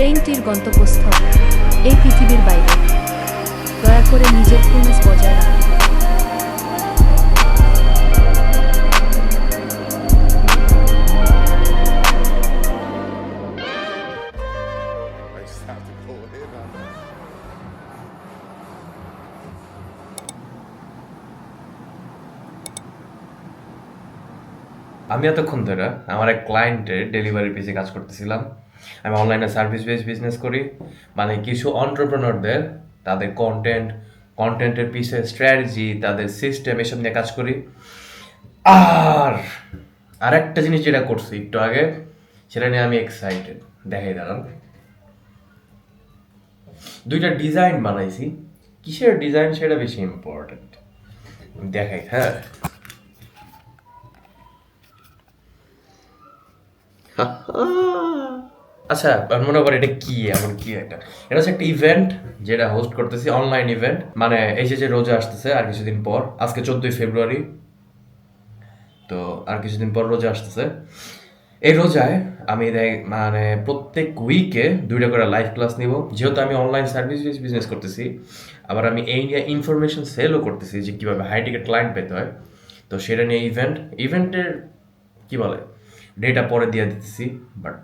ট্রেনটির গন্তব্যস্থল এই পৃথিবীর বাইরে। দয়া করে নিজের কুলনেস বজায় রাখুন. আমি এতক্ষণ ধরে আমার এক ক্লায়েন্টের ডেলিভারি পিসে কাজ করতেছিলাম। আমি অনলাইনে সার্ভিস বেস বিজনেস করি। মানে কিছু অন্টারপ্রেনরদের তাদের কন্টেন্ট কন্টেন্টের পিসে স্ট্র্যাটেজি তাদের সিস্টেম এসব নিয়ে কাজ করি। আর আরেকটা জিনিস যেটা করছি একটু আগে, সেটা নিয়ে আমি এক্সাইটেড দেখাই, দাঁড়ান। দুইটা ডিজাইন বানাইছি। কিসের ডিজাইন সেটা বেশি ইম্পর্টেন্ট দেখাই হ্যাঁ। আচ্ছা মনে করি এটা কি, এমন কি একটা। এটা হচ্ছে একটা ইভেন্ট যেটা হোস্ট করতেছি অনলাইন ইভেন্ট মানে এই যে যে রোজা আসতেছে আর কিছুদিন পর। আজকে চোদ্দই ফেব্রুয়ারি। তো আর কিছুদিন পর রোজা আসতেছে। এই রোজায় আমি মানে প্রত্যেক উইকে দুইটা করে লাইভ ক্লাস নিব। যেহেতু আমি অনলাইন সার্ভিস বিজনেস করতেছি, আবার আমি এই নিয়ে ইনফরমেশন সেলও করতেছি যে কীভাবে হাই টিকেট ক্লায়েন্ট পেতে হয়। তো সেটা নিয়ে ইভেন্ট ইভেন্টের কি বলে ডেটা পরে দিয়ে দিতেছি বাট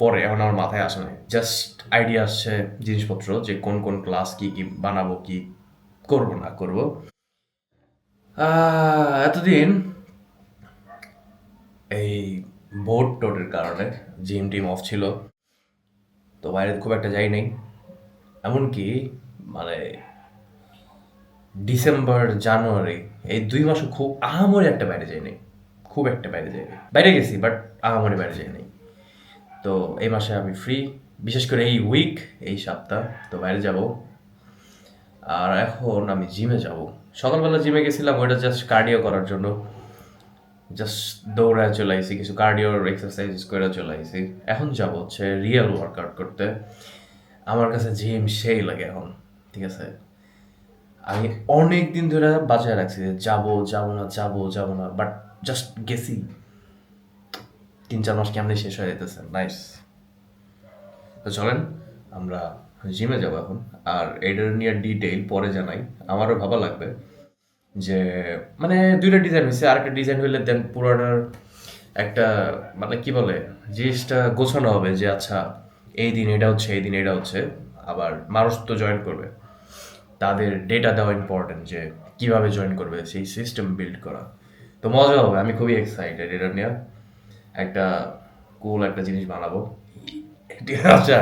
পরে এখন আমার মাথায় আসে না। জাস্ট আইডিয়া আসছে জিনিসপত্র যে কোন কোন ক্লাস কি কি বানাবো, কি করব, না করব। এতদিন এই বোর্ড টোটের কারণে জিম টিম অফ ছিল। তো বাইরে খুব একটা যাই নাই। এমনকি মানে ডিসেম্বর জানুয়ারি এই দুই মাসও খুব আহামরি একটা বাইরে যাই নাই। খুব একটা বাইরে যাই নাই। বাইরে গেছি বাট আহামরি বাইরে যাই নাই। তো এই মাসে আমি ফ্রি বিশেষ করে এই উইক এই সপ্তাহ, তো বাইরে যাব। আর এখন আমি জিমে যাব। সকালবেলা জিমে গেছিলাম, ওইটা জাস্ট কার্ডিও করার জন্য। জাস্ট দৌড়ায় চলে আইসি, কিছু কার্ডিওর এক্সারসাইজ করে চলে আইসি। এখন যাব হচ্ছে রিয়েল ওয়ার্কআউট করতে। আমার কাছে জিম সেই লাগে এখন, ঠিক আছে? আমি অনেক দিন ধরে বাজায় রাখছি যে যাব যাব না, যাব যাব না বাট জাস্ট গেছি। তিন চার মাস কেমনি শেষ হয়ে যেতেছে? নাইস তো চলেন, আমরা জিমে যাব এখন। আর এটার নিয়ে ডিটেইল পরে জানাই। আমারও ভাবা লাগবে যে মানে দুইটা ডিজাইন হয়েছে। আরেকটা ডিজাইন হইলে দেন পুরোটার একটা মানে কি বলে, জিনিসটা গোছানো হবে যে আচ্ছা এই দিন এটা হচ্ছে, এই দিন এটা হচ্ছে। আবার মানুষ তো জয়েন করবে। তাদের ডেটা দেওয়া ইম্পর্টেন্ট যে, কীভাবে জয়েন করবে, সেই সিস্টেম বিল্ড করা। তো মজা হবে, আমি খুবই এক্সাইটেড এটা নিয়ে। একটা কুল একটা জিনিস বানাবো। আছে।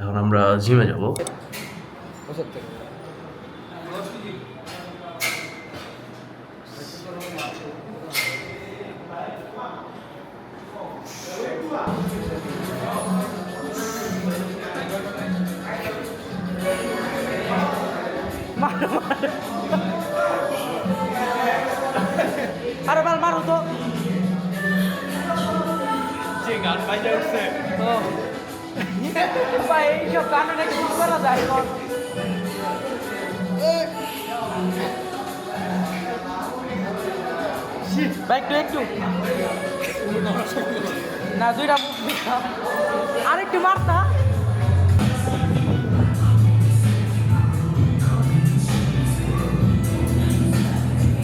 এখন আমরা জিমে যাব। আরে মার মারো তো ও। ভাই এইসব গানে নাকি ঠিক করা যায় ভাই একটু একটু। না দুইটা আরেকটু মারতা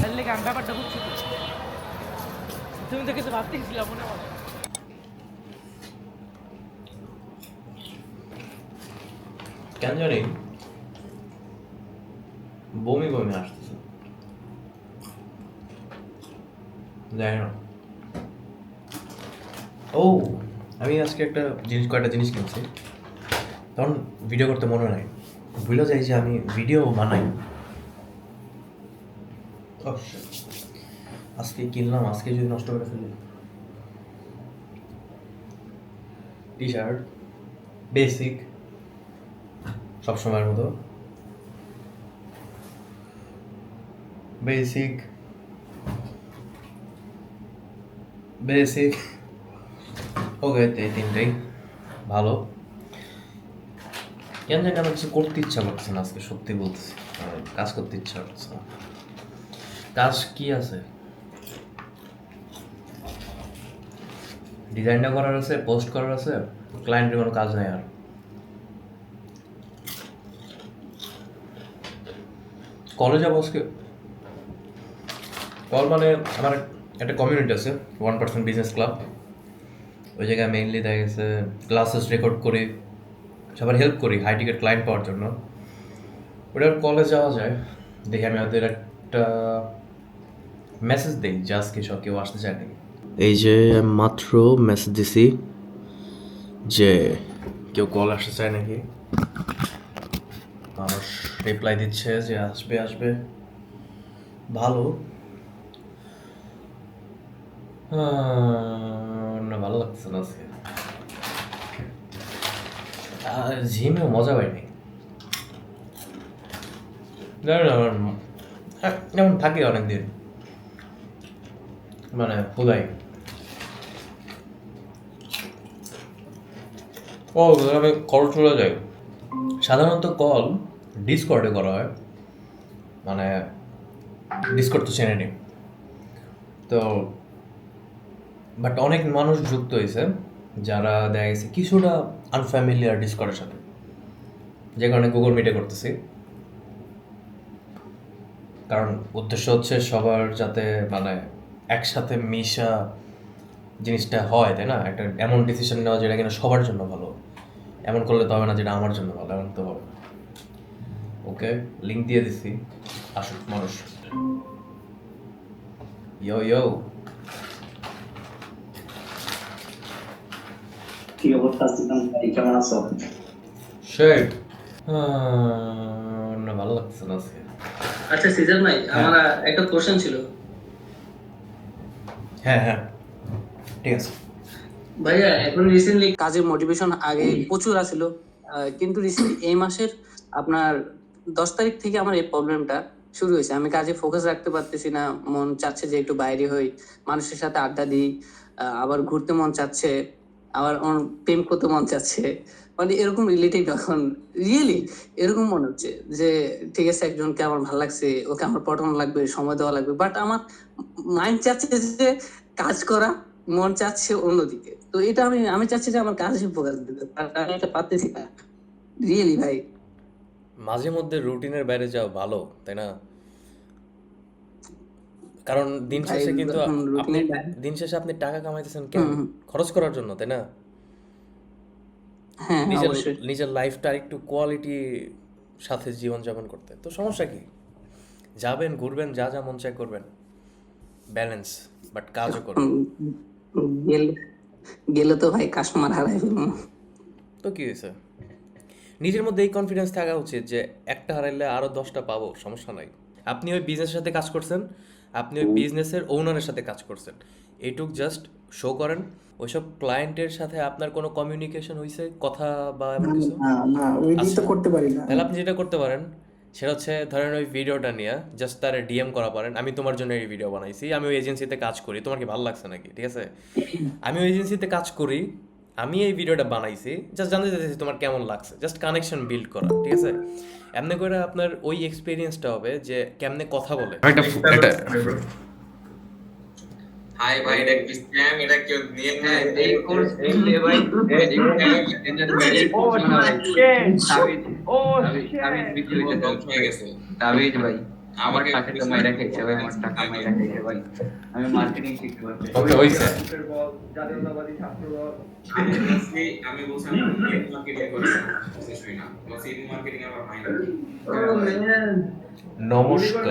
তাহলে গান ব্যাপারটা বুঝছি। তুমি তো কিছু ভাবতে গেছিলাম মনে হয়। কেন জানি বমি বমি আসতেছে। জানি না ও, আমি আজকে একটা জিনিস, কয়েকটা জিনিস কিনছি। তখন ভিডিও করতে মনে নাই। ভুলে যাই যে আমি ভিডিও বানাই। আজকে কিনলাম, আজকে যদি নষ্ট করে ফেলি। টি শার্ট বেসিক সবসময়ের মতো। বেসিক বেসিক ওকে এই তিনটেই ভালো। কেন জানি আমার কিছু করতে ইচ্ছা করছে না আজকে, সত্যি বলতেছি। আমার কাজ করতে ইচ্ছা করছে না। কাজ কি আছে? ডিজাইনটা করার আছে পোস্ট করার আছে ক্লায়েন্টের কোনো কাজ নেই আর। কলেজ যাব আজকে কল মানে আমার একটা কমিউনিটি আছে ওয়ান পার্সেন্ট বিজনেস ক্লাব ওই জায়গায় মেইনলি দেখা গেছে ক্লাসেস রেকর্ড করি, সবার হেল্প করি হাই টিকেট ক্লায়েন্ট পাওয়ার জন্য। ওটার কলেজ যাওয়া যায়, দেখি আমি ওদের একটা মেসেজ দিই যে আজকে সব কেউ আসতে চায় নাকি এই যে মাত্র মেসেজ দিছি যে কেউ কল আসতে চায় নাকি? রিপ্লাই দিচ্ছে যে আসবে আসবে। ভালো। ভালো লাগছে না আজকে। আর মজা পাইনি। যেমন থাকি অনেকদিন। মানে হুদাই ও, আমি কল চলে যাই। সাধারণত কল ডিসকর্ডে করা হয়। মানে ডিসকর্ড তো চেনে নি তো বাট অনেক মানুষ যুক্ত হয়েছে যারা দেখা গেছে কিছুটা আনফ্যামিলিয়ার ডিসকর্ডের সাথে। যে কারণে গুগল মিটে করতেছি। কারণ উদ্দেশ্য হচ্ছে সবার যাতে মানে একসাথে মিশা জিনিসটা হয়, তাই না? একটা এমন ডিসিশন নেওয়া যেটা কিনা সবার জন্য ভালো। এমন করলে তো হবে না যেটা আমার জন্য ভালো, এমন তো হবে না। ওকে লিঙ্ক দিয়ে দিছি। আসুক মানুষ। ইয়ো ইয়ো কি অবস্থা ভাই? কেমন আছো? শেখ না ভালো লাগছে না আজকে। আচ্ছা সিজন ভাই আমার একটা কোশ্চেন ছিল। হ্যাঁ হ্যাঁ। ঠিক আছে। ভাইয়া এখন রিসেন্টলি কাজের মোটিভেশন আগে প্রচুর আছিল। কিন্তু রিসেন্টলি এই মাসের আপনার দশ তারিখ থেকে আমার এই প্রবলেমটা শুরু হয়েছে। আমি কাজে ফোকাস রাখতে পারতেছি না, মন চাচ্ছে যে একটু বাইরে হই, মানুষের সাথে আড্ডা দিই আবার ঘুরতে মন চাচ্ছে, আবার প্রেম করতে মন চাচ্ছে। মানে এরকম রিলেটিভ এখন রিয়েলি এরকম মনে হচ্ছে যে, ঠিক আছে, একজনকে আমার ভালো লাগছে, ওকে আমার পটানো লাগবে, সময় দেওয়া লাগবে। বাট আমার মাইন্ড চাচ্ছে যে, কাজ করা, মন চাচ্ছে অন্যদিকে। তো এটা আমি আমি চাচ্ছি যে আমার কাজে ফোকাস দিতে আমি পারতেছি না। রিয়েলি ভাই। মাঝে মধ্যে রুটিনের বাইরে যাওয়া ভালো তাই না? কারণ দিন শেষে কিন্তু আপনি দিন শেষে আপনি টাকা কামাইতেছেন কেন। খরচ করার জন্য তাই না? হ্যাঁ নিজের নিজের লাইফটা একটু কোয়ালিটি সাথে জীবনযাপন করতে। তো সমস্যা কি? যাবেন ঘুরবেন যা যা মন চায় করবেন। ব্যালেন্স বাট কাজও করবেন। গেলে গেলে তো ভাই কাস্টমার হারাই ফেলব। তো কি হয়েছে? নিজের মধ্যে এই কনফিডেন্স থাকা উচিত যে একটা হারাইলে আরও দশটা পাবো সমস্যা নাই। আপনি ওই বিজনেসের সাথে কাজ করছেন আপনি ওই বিজনেসের ওনারের সাথে কাজ করছেন। এইটুক জাস্ট শো করেন। ওইসব ক্লায়েন্টের সাথে আপনার কোনো কমিউনিকেশন হয়েছে কথা বা এমন কিছু? না না ওই তো। করতে পারি না। তাহলে আপনি যেটা করতে পারেন সেটা হচ্ছে ধরেন ওই ভিডিওটা নিয়ে জাস্ট তার ডিএম করা পারেন আমি তোমার জন্য এই ভিডিও বানাইছি আমি ওই এজেন্সিতে কাজ করি তোমার কি ভালো লাগছে নাকি? ঠিক আছে? আমি ওই এজেন্সিতে কাজ করি আমি এই ভিডিওটা বানাইছি জাস্ট জানতে চাইছি তোমার কেমন লাগছে জাস্ট কানেকশন বিল্ড করা ঠিক আছে এমনি করে আপনার ওই এক্সপিরিয়েন্সটা হবে যে কেমনে কথা বলে হাই ভাই এটা কি স্ক্যাম এটা কেউ নিয়ে হ্যাঁ, নেয় এই কোর্স ভাই ও হয়ে গেছে তাবিজ ভাই আমাকে টাকা তো মাইরা খাইছে ভাই আমার টাকা মাইরা খাইছে ভাই। আমি মার্কেটিং শিখতে পারছি। ওকে হইছে আমি মার্কেটিং করছি না বলছি মার্কেটিং আমার না নমস্কার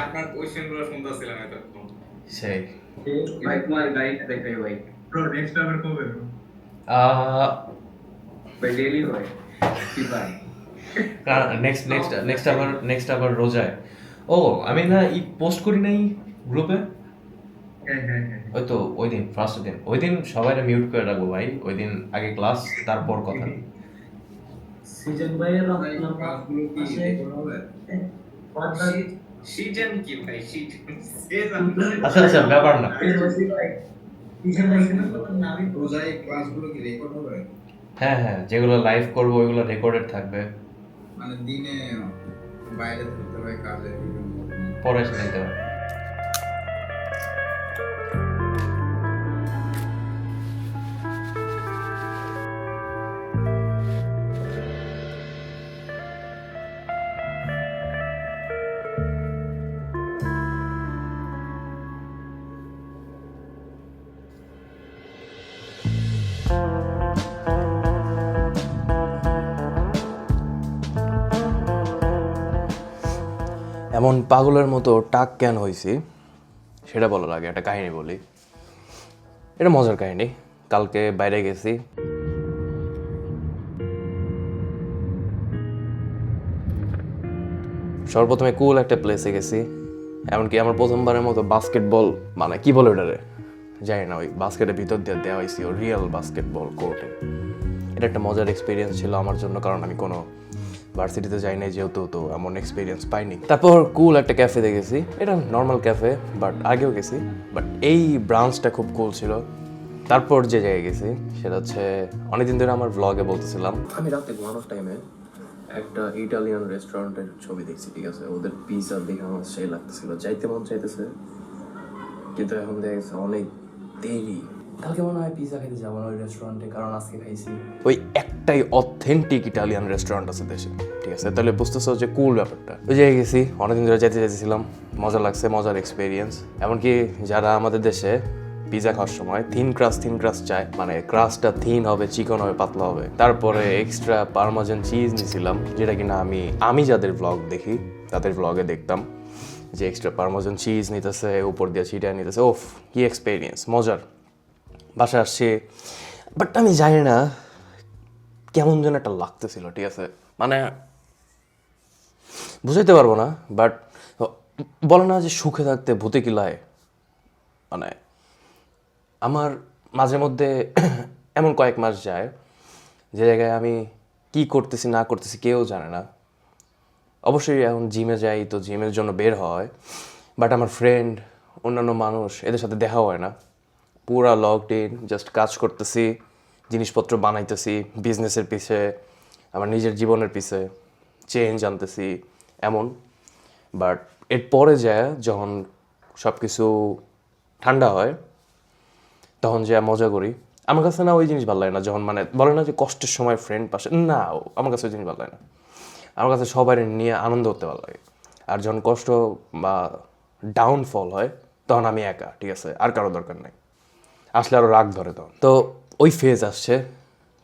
আপনার কোশ্চেনগুলো শুনতেছিলাম এতক্ষণ সেই ভাই তোমার গাড়িটা দেখাই ভাই আহ হয়। কি ভাই? নেক্সট নেক্সট নেক্সট আবার নেক্সট আবার রোজায়। ও আমি না ই পোস্ট করি নাই গ্রুপে ওই তো ওই দিন ফার্স্ট দিন। ওই দিন সবাই মিউট করে রাখব ভাই। ওই দিন আগে ক্লাস তারপর কথা। সিজন কি? ভাই? সিজন আচ্ছা আচ্ছা ব্যাপার না। ক্লাসগুলো কি রেকর্ড হবে? হ্যাঁ হ্যাঁ যেগুলো লাইভ করব ওইগুলো রেকর্ডেড থাকবে। মানে দিনে বাইরে থাকতে হয় কাজে পরে নিতে হবে এমন পাগলের মতো টাক কেন হয়েছি সেটা বলার আগে একটা কাহিনী বলি। এটা মজার কাহিনী। কালকে বাইরে গেছি। সর্বপ্রথমে কুল একটা প্লেসে গেছি। এমনকি আমার প্রথমবারের মতো বাস্কেটবল মানে কি বলে ওটারে? জানি না, ওই বাস্কেটের ভিতর দিয়ে দেওয়া হয়েছি ও রিয়েল বাস্কেটবল কোর্টে এটা একটা মজার এক্সপিরিয়েন্স ছিল আমার জন্য, কারণ আমি কোনো ভার্সিটিতে যাই নাই যেহেতু, তো এমন এক্সপিরিয়েন্স পাইনি। তারপর কুল একটা ক্যাফেতে গেছি। এটা নর্মাল ক্যাফে বাট আগেও গেছি। বাট এই ব্রাঞ্চটা খুব কুল ছিল। তারপর যে জায়গায় গেছি, সেটা হচ্ছে অনেকদিন ধরে আমার ব্লগে বলতেছিলাম। আমি রাতে ঘুমানোর টাইমে একটা ইটালিয়ান রেস্টুরেন্টের ছবি দেখছি, ঠিক আছে? ওদের পিৎজা দেখে আমার সেই লাগতেছিল। যাইতে মন চাইতেছে, কিন্তু এখন দেখা গেছে অনেক দেরি। কালকে মনে হয় পিৎজা খেতে যাব না ওই রেস্টুরেন্টে কারণ আজকে খাইছি। ওই একটাই অথেন্টিক ইটালিয়ান রেস্টুরেন্ট আছে দেশে, ঠিক আছে? তাহলে বুঝতেছো যে কুল ব্যাপারটা। ওই জায়গায় গেছি, অনেকদিন ধরে যেতে যেতেছিলাম মজা লাগছে, মজার এক্সপিরিয়েন্স এমনকি যারা আমাদের দেশে পিজা খাওয়ার সময় থিন ক্রাস থিন ক্রাস চায় মানে ক্রাসটা থিন হবে চিকন হবে, পাতলা হবে। তারপরে এক্সট্রা পারমাজন চিজ নিয়েছিলাম যেটা কিনা আমি আমি যাদের ব্লগ দেখি, তাদের ব্লগে দেখতাম, যে এক্সট্রা পারমাজন চিজ নিতেছে, উপর দিয়ে ছিটা নিতেছে। ওফ, কি এক্সপিরিয়েন্স মজার। বাসা আসছে। বাট আমি জানি না কেমন যেন একটা লাগতেছিল, ঠিক আছে? মানে বুঝাইতে পারব না বাট বলে না যে সুখে থাকতে ভূতে কিলায় মানে আমার মাঝে মধ্যে এমন কয়েক মাস যায় যে জায়গায় আমি কি করতেছি, না করতেছি কেউ জানে না। অবশ্যই এখন জিমে যাই তো জিমের জন্য বের হয় বাট আমার ফ্রেন্ড অন্যান্য মানুষ এদের সাথে দেখা হয় না। পুরা লকডাউন জাস্ট কাজ করতেছি, জিনিসপত্র বানাইতেছি বিজনেসের পিছে আমার নিজের জীবনের পিছে চেঞ্জ আনতেছি, এমন। বাট এরপরে যায়, যখন সব কিছু ঠান্ডা হয়, তখন যে মজা করি। আমার কাছে না ওই জিনিস ভালো লাগে না, যখন মানে বলে না যে কষ্টের সময় ফ্রেন্ড পাশে, না আমার কাছে ওই জিনিস ভালো লাগে না। আমার কাছে সবাই নিয়ে আনন্দ করতে ভালো লাগে। আর যখন কষ্ট বা ডাউনফল হয়, তখন আমি একা, ঠিক আছে? আর কারও দরকার নেই। আসলে আরও রাগ ধরে তখন। তো ওই ফেজ আসছে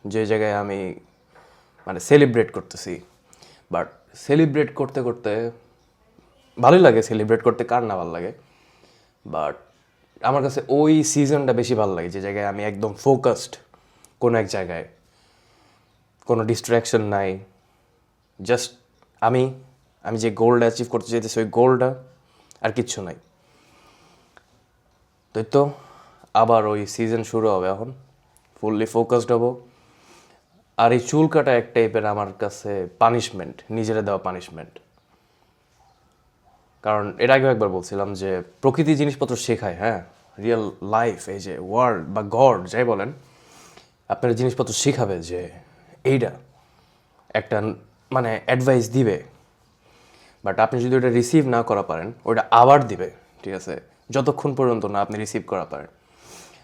যে জায়গায় আমি মানে সেলিব্রেট করতেছি। বাট সেলিব্রেট করতে করতে ভালোই লাগে সেলিব্রেট করতে, কার না ভালো লাগে? বাট আমার কাছে ওই সিজনটা বেশি ভালো লাগে যে জায়গায় আমি একদম ফোকাসড কোনো এক জায়গায়, কোনো ডিস্ট্র্যাকশন নাই। জাস্ট আমি আমি যে গোলটা অ্যাচিভ করতে চাইতেছি, ওই গোলটা আর কিচ্ছু নাই। তো তো? আবার ওই সিজন শুরু হবে এখন ফুললি ফোকাসড হব। আর এই চুল কাটা এক টাইপের আমার কাছে পানিশমেন্ট নিজেরা দেওয়া পানিশমেন্ট কারণ এর আগেও একবার বলছিলাম যে, প্রকৃতি জিনিসপত্র শেখায় হ্যাঁ? রিয়েল লাইফ এই যে ওয়ার্ল্ড বা গড যাই বলেন, আপনার জিনিসপত্র শেখাবে যে এইটা একটা মানে অ্যাডভাইস দিবে। বাট আপনি যদি ওটা রিসিভ না করা পারেন ওটা আবার দিবে, ঠিক আছে? যতক্ষণ পর্যন্ত না আপনি রিসিভ করা পারেন।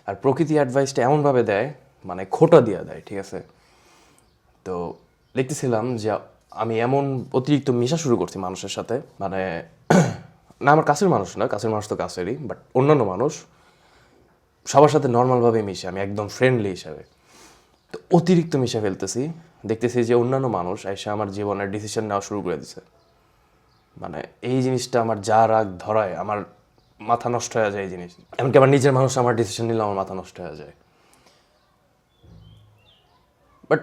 আর প্রকৃতি অ্যাডভাইসটা এমনভাবে দেয় মানে খোটা দিয়ে দেয়, ঠিক আছে? তো দেখতেছিলাম যে আমি এমন অতিরিক্ত মেশা শুরু করছি মানুষের সাথে মানে না, আমার কাছের মানুষ না, কাছের মানুষ তো কাছেরই বাট অন্যান্য মানুষ, সবার সাথে নর্মালভাবে মিশে, আমি একদম ফ্রেন্ডলি হিসাবে। তো অতিরিক্ত মিশে ফেলতেছি, দেখতেছি যে অন্যান্য মানুষ এসে আমার জীবনের ডিসিশন নেওয়া শুরু করে দিছে। মানে এই জিনিসটা আমার যা রাগ ধরায়, আমার মাথা নষ্ট হয়ে যায় এই জিনিস। এমনকি আমার নিজের মানুষ আমার ডিসিশন নিলে আমার মাথা নষ্ট হয়ে যায়। বাট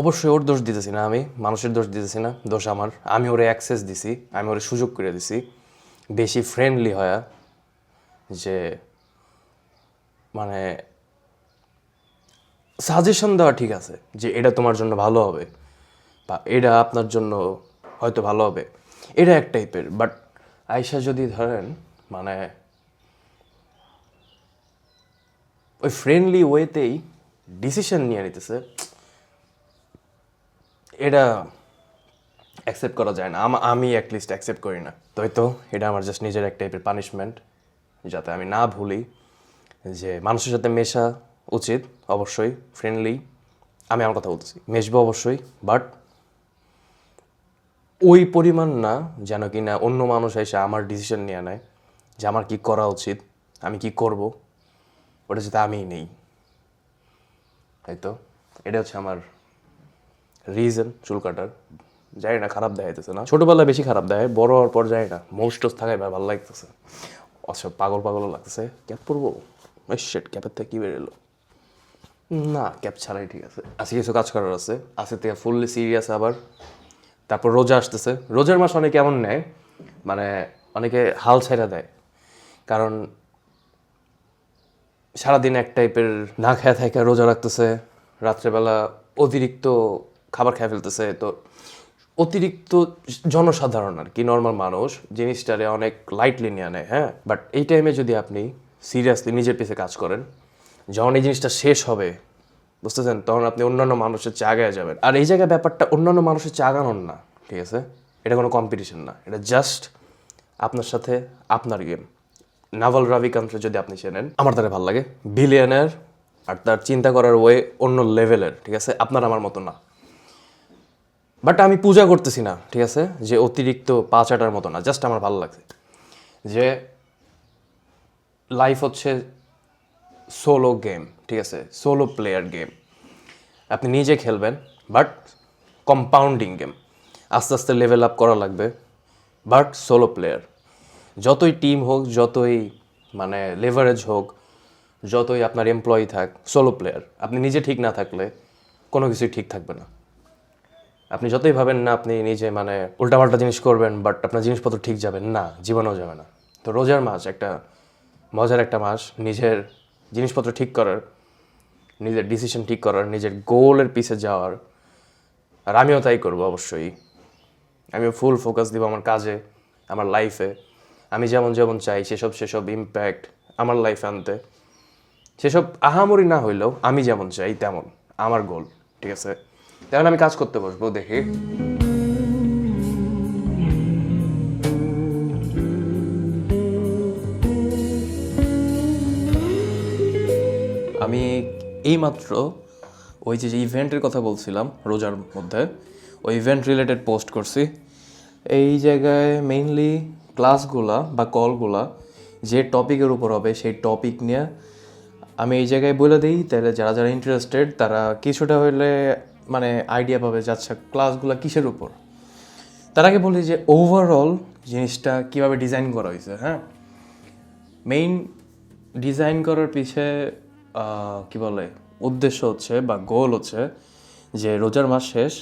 অবশ্যই ওর দোষ দিতেছি না আমি, মানুষের দোষ দিতেছি না, দোষ আমার। আমি ওরে অ্যাক্সেস দিছি, আমি ওরে সুযোগ করে দিছি। বেশি ফ্রেন্ডলি হয়া যে মানে সাজেশন দেওয়া ঠিক আছে যে এটা তোমার জন্য ভালো হবে বা এটা আপনার জন্য হয়তো ভালো হবে। এটা এক টাইপের বাট আয়সা যদি ধরেন মানে ওই ফ্রেন্ডলি ওয়েতেই ডিসিশন নিয়ে নিতেছে। এটা অ্যাকসেপ্ট করা যায় না। আম- অ্যাটলিস্ট অ্যাকসেপ্ট করি না। তো তো, এটা আমার জাস্ট নিজের এক টাইপের পানিশমেন্ট যাতে আমি না ভুলি যে মানুষের সাথে মেশা উচিত, অবশ্যই ফ্রেন্ডলি আমি আমার কথা বলতেছি, মেশবো অবশ্যই বাট ওই পরিমাণ না যেন কি না অন্য মানুষ এসে আমার ডিসিশন নিয়ে নেয়। যে আমার কি করা উচিত, আমি কি করব, ওটা যাতে আমিই নেই। তাই তো? এটা হচ্ছে আমার রিজন চুল কাটার। জানি না, খারাপ দেখাইতেছে না। ছোটবেলায় বেশি খারাপ দেয় বড় হওয়ার পর জানি না মোস্টস থাকায় ভাই ভালো লাগতেছে। আচ্ছা পাগল পাগলও লাগতেছে। ক্যাপ পরবো? শেট ক্যাপের থেকে কী বেরোলো না, ক্যাপ ছাড়াই ঠিক আছে। আজকে কিছু কাজ করার আছে। আজকে থেকে ফুললি সিরিয়াস আবার। তারপর রোজা আসতেছে। রোজার মাস অনেকে এমন নেয় মানে অনেকে হাল ছেড়ে দেয়। কারণ সারাদিন এক টাইপের না খেয়ে থাকে রোজা রাখতেছে, রাত্রেবেলা অতিরিক্ত খাবার খেয়ে ফেলতেছে। তো অতিরিক্ত জনসাধারণ আর কি নর্মাল মানুষ, জিনিসটারে অনেক লাইটলি নিয়ে নেয় হ্যাঁ? বাট এই টাইমে যদি আপনি সিরিয়াসলি নিজের পিছে কাজ করেন, যখন এই জিনিসটা শেষ হবে, বুঝতেছেন? তখন আপনি অন্যান্য মানুষের চেয়ে আগায় যাবেন। আর এই জায়গায় ব্যাপারটা অন্যান্য মানুষের চেয়ে আগানোর না, ঠিক আছে? এটা কোনো কম্পিটিশন না। এটা জাস্ট আপনার সাথে আপনার গেম নাভাল রাভিকান্তের যদি আপনি চেনেন, আমার তারা ভালো লাগে। বিলিয়নের আর তার চিন্তা করার ওয়ে অন্য লেভেলের, ঠিক আছে? আপনার আমার মতো না। বাট আমি পূজা করতেছি না, ঠিক আছে? যে অতিরিক্ত পাঁচ আটার মতো না, জাস্ট আমার ভালো লাগছে। যে লাইফ হচ্ছে সোলো গেম ঠিক আছে? সোলো প্লেয়ার গেম আপনি নিজে খেলবেন বাট কম্পাউন্ডিং গেম আস্তে আস্তে লেভেল আপ করা লাগবে বাট সোলো প্লেয়ার যতই টিম হোক, যতই মানে লেভারেজ হোক, যতই আপনার এমপ্লয়ি থাক সোলো প্লেয়ার আপনি নিজে ঠিক না থাকলে কোনো কিছুই ঠিক থাকবে না। আপনি যতই ভাবেন না, আপনি নিজে মানে উল্টাপাল্টা জিনিস করবেন বাট আপনার জিনিসপত্র ঠিক যাবেন না, জীবনেও যাবে না। তো রোজার মাস একটা মজার একটা মাস, নিজের জিনিসপত্র ঠিক করার, নিজের ডিসিশন ঠিক করার, নিজের গোলের পিছে যাওয়ার, আর আমিও তাই করব অবশ্যই। আমিও ফুল ফোকাস দিব আমার কাজে, আমার লাইফে আমি যেমন যেমন চাই, সেসব সেসব ইম্প্যাক্ট আমার লাইফে আনতে। সেসব আহামরি না হইলেও আমি যেমন চাই, তেমন। আমার গোল ঠিক আছে? তেমন আমি কাজ করতে বসবো, দেখি। আমি এইমাত্র ওই যে ইভেন্টের কথা বলছিলাম, রোজার মধ্যে, ওই ইভেন্ট রিলেটেড পোস্ট করছি। এই জায়গায় মেইনলি ক্লাসগুলা বা কলগুলা যে টপিকের উপর হবে, সেই টপিক নিয়ে আমি এই জায়গায় বলে দিই, তাহলে যারা যারা ইন্টারেস্টেড তারা কিছুটা হলে মানে আইডিয়া পাবে যে আচ্ছা ক্লাসগুলো কিসের উপর? তার আগে বলি যে ওভারঅল জিনিসটা কীভাবে ডিজাইন করা হয়েছে হ্যাঁ? মেইন ডিজাইন করার পিছে কি বলে, উদ্দেশ্য হচ্ছে বা গোল হচ্ছে যে রোজার মাস শেষ,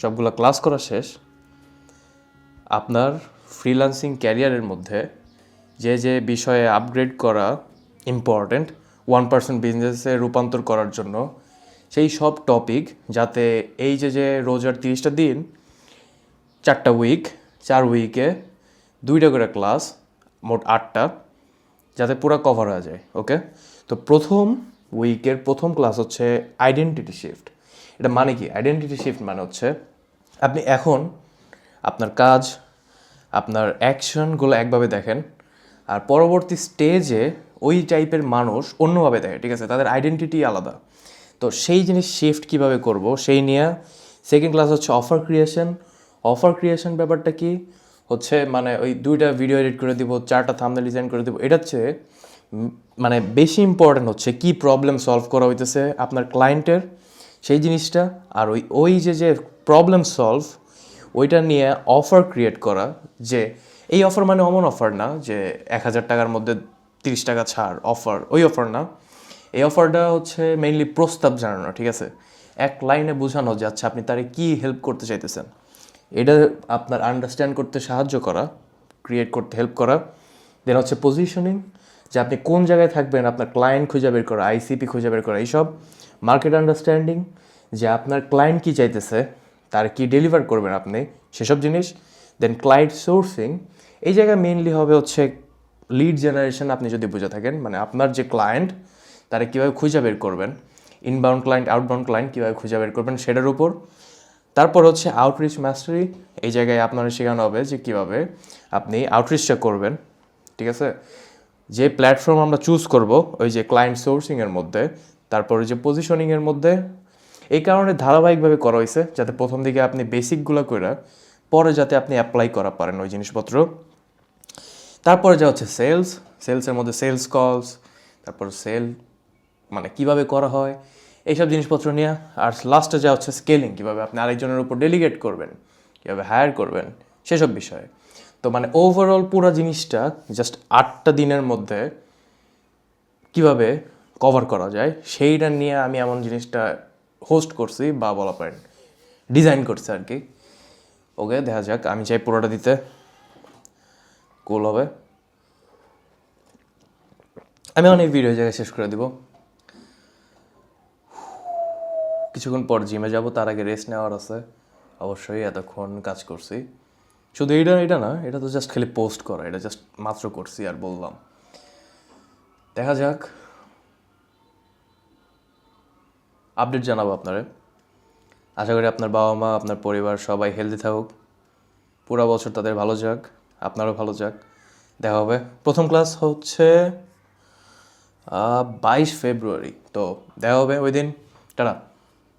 সবগুলো ক্লাস করা শেষ আপনার ফ্রিল্যান্সিং ক্যারিয়ারের মধ্যে যে যে বিষয়ে আপগ্রেড করা ইম্পর্ট্যান্ট ওয়ান পার্সেন্ট বিজনেসে রূপান্তর করার জন্য, সেই সব টপিক যাতে এই যে যে রোজার তিরিশটা দিন, চারটা উইক চার উইকে দুইটা করে ক্লাস মোট আটটা, যাতে পুরো কভার হয়ে যায় ওকে তো প্রথম উইকের প্রথম ক্লাস হচ্ছে আইডেন্টিটি শিফট এটা মানে কি? আইডেন্টিটি শিফট মানে হচ্ছে আপনি এখন আপনার কাজ, আপনার অ্যাকশনগুলো একভাবে দেখেন, আর পরবর্তী স্টেজে ওই টাইপের মানুষ অন্যভাবে দেখে, ঠিক আছে? তাদের আইডেন্টিটি আলাদা। তো সেই জিনিস শিফট কীভাবে করব, সেই নিয়ে সেকেন্ড ক্লাস হচ্ছে অফার ক্রিয়েশন অফার ক্রিয়েশন ব্যাপারটা কি? হচ্ছে মানে ওই দুইটা ভিডিও এডিট করে দিব, চারটা থামনেল ডিজাইন করে দিব এটা হচ্ছে মানে বেশি ইম্পর্ট্যান্ট হচ্ছে কি প্রবলেম সলভ করা হইতেছে আপনার ক্লায়েন্টের সেই জিনিসটা, আর ওই ওই যে যে প্রবলেম সলভ ওইটা নিয়ে অফার ক্রিয়েট করা যে এই অফার মানে অমন অফার না যে এক হাজার টাকার মধ্যে তিরিশ টাকা ছাড় অফার ওই অফার না। এই অফারটা হচ্ছে মেইনলি প্রস্তাব জানানো, ঠিক আছে? এক লাইনে বোঝানো যে আচ্ছা আপনি তারে কি হেল্প করতে চাইতেছেন? এটা আপনার আন্ডারস্ট্যান্ড করতে সাহায্য করা ক্রিয়েট করতে হেল্প করা। দেন হচ্ছে পজিশনিং যে আপনি কোন জায়গায় থাকবেন, আপনার ক্লায়েন্ট খুঁজে বের করা আইসিপি খুঁজে বের করা, এইসব। মার্কেট আন্ডারস্ট্যান্ডিং যে আপনার ক্লায়েন্ট কী চাইতেছে তার কি ডেলিভার করবেন আপনি? সেসব জিনিস দেন ক্লায়েন্ট সোর্সিং এই জায়গায় মেইনলি হবে হচ্ছে লিড জেনারেশন আপনি যদি বুঝে থাকেন মানে আপনার যে ক্লায়েন্ট তারা কীভাবে খুঁজে বের করবেন ইনবাউন্ড ক্লায়েন্ট আউটবাউন্ড ক্লায়েন্ট কীভাবে খুঁজে বের করবেন সেটার উপর। তারপর হচ্ছে আউটরিচ মাস্টারি এই জায়গায় আপনার শেখানো হবে যে কীভাবে আপনি আউটরিচটা করবেন, ঠিক আছে? যে প্ল্যাটফর্ম আমরা চুজ করব, ওই যে ক্লায়েন্ট সোর্সিংয়ের মধ্যে, তারপরে যে পজিশনিংয়ের মধ্যে এই কারণে ধারাবাহিকভাবে করা হয়েছে যাতে প্রথম দিকে আপনি বেসিকগুলো করে পরে যাতে আপনি অ্যাপ্লাই করা পারেন ওই জিনিসপত্র। তারপরে যা হচ্ছে সেলস সেলসের মধ্যে সেলস কলস তারপর সেল মানে কীভাবে করা হয়, এইসব জিনিসপত্র নিয়ে আর লাস্টে যা হচ্ছে স্কেলিং কীভাবে আপনি আরেকজনের উপর ডেলিগেট করবেন, কীভাবে হায়ার করবেন, সেসব বিষয়ে। তো মানে ওভারঅল পুরো জিনিসটা জাস্ট আটটা দিনের মধ্যে কীভাবে কভার করা যায়, সেইটা নিয়ে আমি এমন জিনিসটা হোস্ট করছি বা বলা পারেন ডিজাইন করছে আর কি। ওকে, দেখা যাক, আমি চাই পুরোটা দিতে। কুল হবে। আমি অনেক ভিডিও জায়গায় শেষ করে দিব। কিছুক্ষণ পর জিমে যাব, তার আগে রেস্ট নেওয়ার আছে। অবশ্যই এতক্ষণ কাজ করছি। শুধু এইটা এটা না, এটা তো জাস্ট খালি পোস্ট করা, এটা জাস্ট মাত্র করছি আর বললাম। দেখা যাক। আপডেট জানাব আপনারে আশা করি আপনার বাবা মা, আপনার পরিবার সবাই হেলদি থাকুক। পুরো বছর তাদের ভালো যাক, আপনারও ভালো যাক। দেখা হবে। প্রথম ক্লাস হচ্ছে বাইশ ফেব্রুয়ারি। তো দেখা হবে ওই দিন টাটা।